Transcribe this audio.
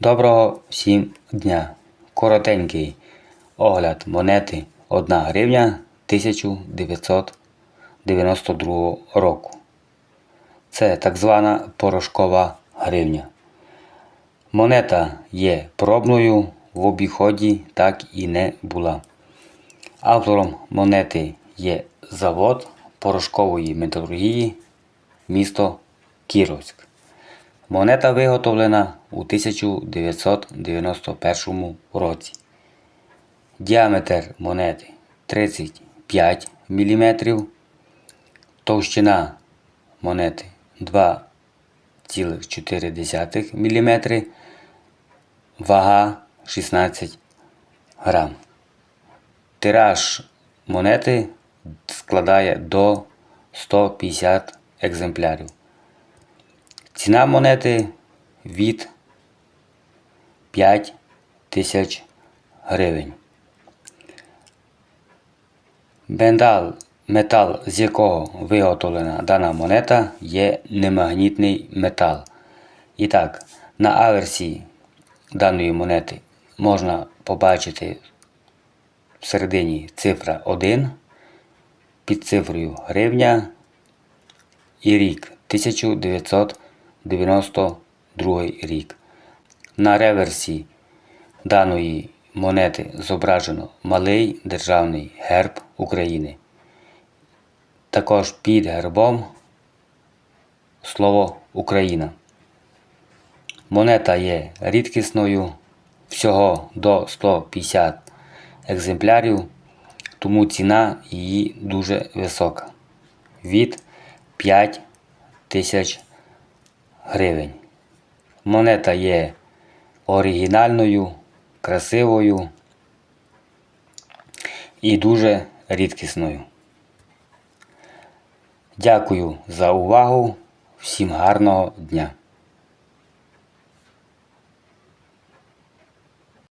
Доброго всім дня! Коротенький огляд монети 1 гривня 1992 року. Це так звана порошкова гривня. Монета є пробною, в обіході так і не була. Автором монети є завод порошкової металургії місто Кіровськ. Монета виготовлена у 1991 році. Діаметр монети 35 мм, товщина монети 2,4 мм, вага 16 грам. Тираж монети складає до 150 екземплярів. Ціна монети від 5 тисяч гривень. Бендал, метал, з якого виготовлена дана монета, є немагнітний метал. І так, на аверсі даної монети можна побачити всередині цифра 1 під цифрою гривня і рік 1992 рік. На реверсі даної монети зображено малий державний герб України. Також під гербом слово Україна. Монета є рідкісною всього до 150 екземплярів, тому ціна її дуже висока. Від 5 тисяч гривень. Монета є оригінальною, красивою і дуже рідкісною. Дякую за увагу. Всім гарного дня!